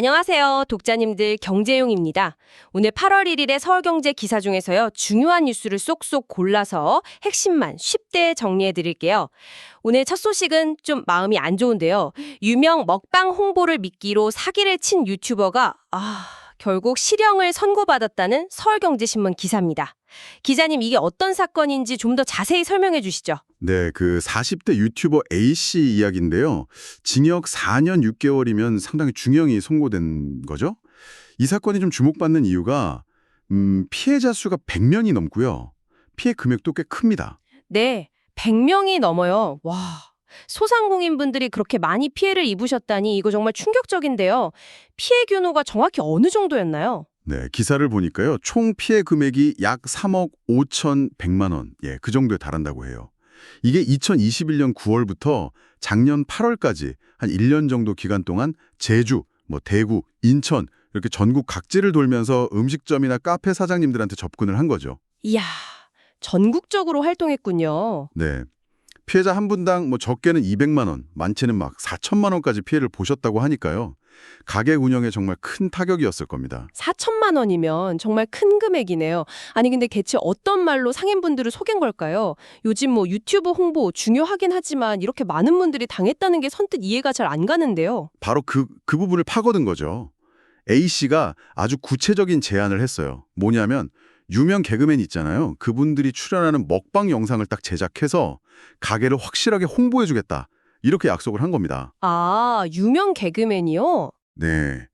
안녕하세요. 독자님들 경제용입니다. 오늘 8월 1일의 서울경제 기사 중에서요. 중요한 뉴스를 쏙쏙 골라서 핵심만 쉽게 정리해 드릴게요. 오늘 첫 소식은 좀 마음이 안 좋은데요. 유명 먹방 홍보를 미끼로 사기를 친 유튜버가 아, 결국 실형을 선고받았다는 서울경제신문 기사입니다. 기자님 이게 어떤 사건인지 좀 더 자세히 설명해 주시죠. 네, 그 40대 유튜버 A씨 이야기인데요. 징역 4년 6개월이면 상당히 중형이 선고된 거죠. 이 사건이 좀 주목받는 이유가 음, 피해자 수가 100명이 넘고요. 피해 금액도 꽤 큽니다. 네, 100명이 넘어요. 와. 소상공인분들이 그렇게 많이 피해를 입으셨다니 이거 정말 충격적인데요. 피해 규모가 정확히 어느 정도였나요? 네, 기사를 보니까요. 총 피해 금액이 약 3억 5,100만 원. 예, 그 정도에 달한다고 해요. 이게 2021년 9월부터 작년 8월까지 한 1년 정도 기간 동안 제주, 뭐 대구, 인천 이렇게 전국 각지를 돌면서 음식점이나 카페 사장님들한테 접근을 한 거죠. 이야, 전국적으로 활동했군요. 네. 피해자 한 분당 뭐 적게는 200만 원, 많게는 막 4천만 원까지 피해를 보셨다고 하니까요. 가게 운영에 정말 큰 타격이었을 겁니다. 4천만 원이면 정말 큰 금액이네요. 아니 근데 대체 어떤 말로 상인분들을 속인 걸까요? 요즘 뭐 유튜브 홍보 중요하긴 하지만 이렇게 많은 분들이 당했다는 게 선뜻 이해가 잘 안 가는데요. 바로 그, 그 부분을 파고든 거죠. A씨가 아주 구체적인 제안을 했어요. 뭐냐면 유명 개그맨 있잖아요. 그분들이 출연하는 먹방 영상을 딱 제작해서 가게를 확실하게 홍보해주겠다. 이렇게 약속을 한 겁니다. 아, 유명 개그맨이요? 네.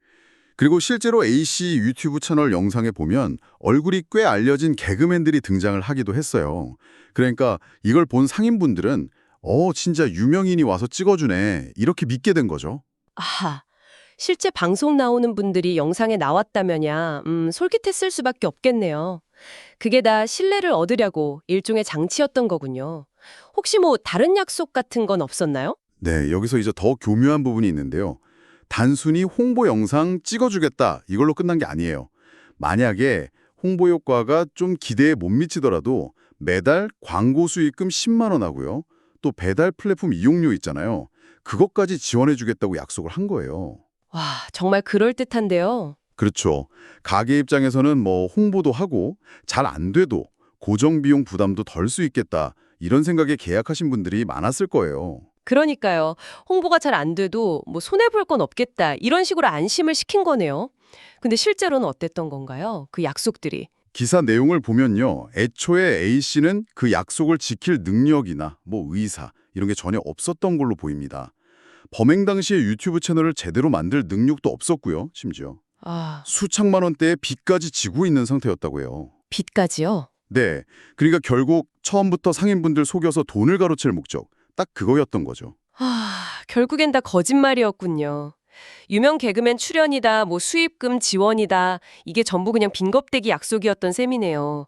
그리고 실제로 A씨 유튜브 채널 영상에 보면 얼굴이 꽤 알려진 개그맨들이 등장을 하기도 했어요. 그러니까 이걸 본 상인분들은 어, 진짜 유명인이 와서 찍어주네. 이렇게 믿게 된 거죠. 아하, 실제 방송 나오는 분들이 영상에 나왔다면야, 음, 솔깃했을 수밖에 없겠네요. 그게 다 신뢰를 얻으려고 일종의 장치였던 거군요. 혹시 뭐 다른 약속 같은 건 없었나요? 네, 여기서 이제 더 교묘한 부분이 있는데요. 단순히 홍보 영상 찍어주겠다 이걸로 끝난 게 아니에요. 만약에 홍보 효과가 좀 기대에 못 미치더라도 매달 광고 수익금 10만 원 하고요. 또 배달 플랫폼 이용료 있잖아요. 그것까지 지원해 주겠다고 약속을 한 거예요. 와, 정말 그럴듯한데요. 그렇죠. 가게 입장에서는 뭐 홍보도 하고 잘 안 돼도 고정 비용 부담도 덜 수 있겠다. 이런 생각에 계약하신 분들이 많았을 거예요. 그러니까요. 홍보가 잘 안 돼도 뭐 손해볼 건 없겠다. 이런 식으로 안심을 시킨 거네요. 근데 실제로는 어땠던 건가요? 그 약속들이. 기사 내용을 보면요. 애초에 A씨는 그 약속을 지킬 능력이나 뭐 의사 이런 게 전혀 없었던 걸로 보입니다. 범행 당시에 유튜브 채널을 제대로 만들 능력도 없었고요. 심지어 아, 수천만 원대의 빚까지 지고 있는 상태였다고요. 빚까지요? 네. 그러니까 결국 처음부터 상인분들 속여서 돈을 가로챌 목적 딱 그거였던 거죠. 아, 결국엔 다 거짓말이었군요. 유명 개그맨 출연이다, 뭐 수입금 지원이다, 이게 전부 그냥 빈겁대기 약속이었던 셈이네요.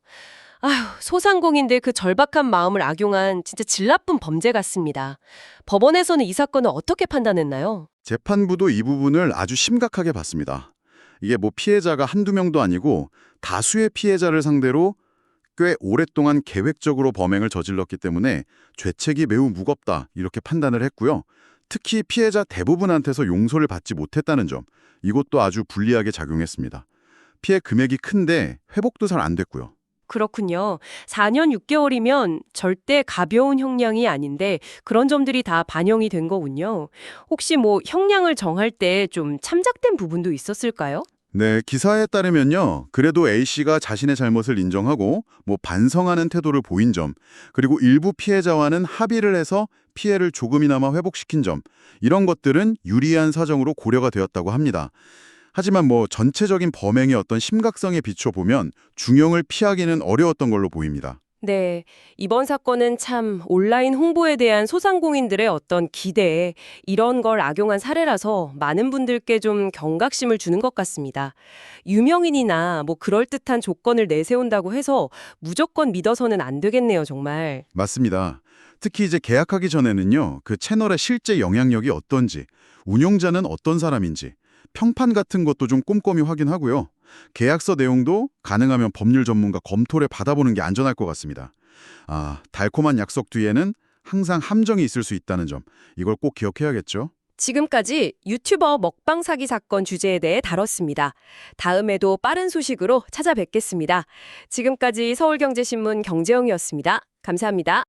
아휴, 소상공인들 그 절박한 마음을 악용한 진짜 질 나쁜 범죄 같습니다. 법원에서는 이 사건을 어떻게 판단했나요? 재판부도 이 부분을 아주 심각하게 봤습니다. 이게 뭐 피해자가 한두 명도 아니고 다수의 피해자를 상대로 꽤 오랫동안 계획적으로 범행을 저질렀기 때문에 죄책이 매우 무겁다 이렇게 판단을 했고요. 특히 피해자 대부분한테서 용서를 받지 못했다는 점 이것도 아주 불리하게 작용했습니다. 피해 금액이 큰데 회복도 잘 안 됐고요. 그렇군요. 4년 6개월이면 절대 가벼운 형량이 아닌데 그런 점들이 다 반영이 된 거군요. 혹시 뭐 형량을 정할 때 좀 참작된 부분도 있었을까요? 네, 기사에 따르면요. 그래도 A씨가 자신의 잘못을 인정하고 뭐 반성하는 태도를 보인 점, 그리고 일부 피해자와는 합의를 해서 피해를 조금이나마 회복시킨 점, 이런 것들은 유리한 사정으로 고려가 되었다고 합니다. 하지만 뭐 전체적인 범행의 어떤 심각성에 비춰보면 중형을 피하기는 어려웠던 걸로 보입니다. 네, 이번 사건은 참 온라인 홍보에 대한 소상공인들의 어떤 기대, 이런 걸 악용한 사례라서 많은 분들께 좀 경각심을 주는 것 같습니다. 유명인이나 뭐 그럴듯한 조건을 내세운다고 해서 무조건 믿어서는 안 되겠네요, 정말. 맞습니다. 특히 이제 계약하기 전에는요. 그 채널의 실제 영향력이 어떤지, 운용자는 어떤 사람인지, 평판 같은 것도 좀 꼼꼼히 확인하고요. 계약서 내용도 가능하면 법률 전문가 검토를 받아보는 게 안전할 것 같습니다. 아, 달콤한 약속 뒤에는 항상 함정이 있을 수 있다는 점, 이걸 꼭 기억해야겠죠? 지금까지 유튜버 먹방 사기 사건 주제에 대해 다뤘습니다. 다음에도 빠른 소식으로 찾아뵙겠습니다. 지금까지 서울경제신문 경제영이었습니다. 감사합니다.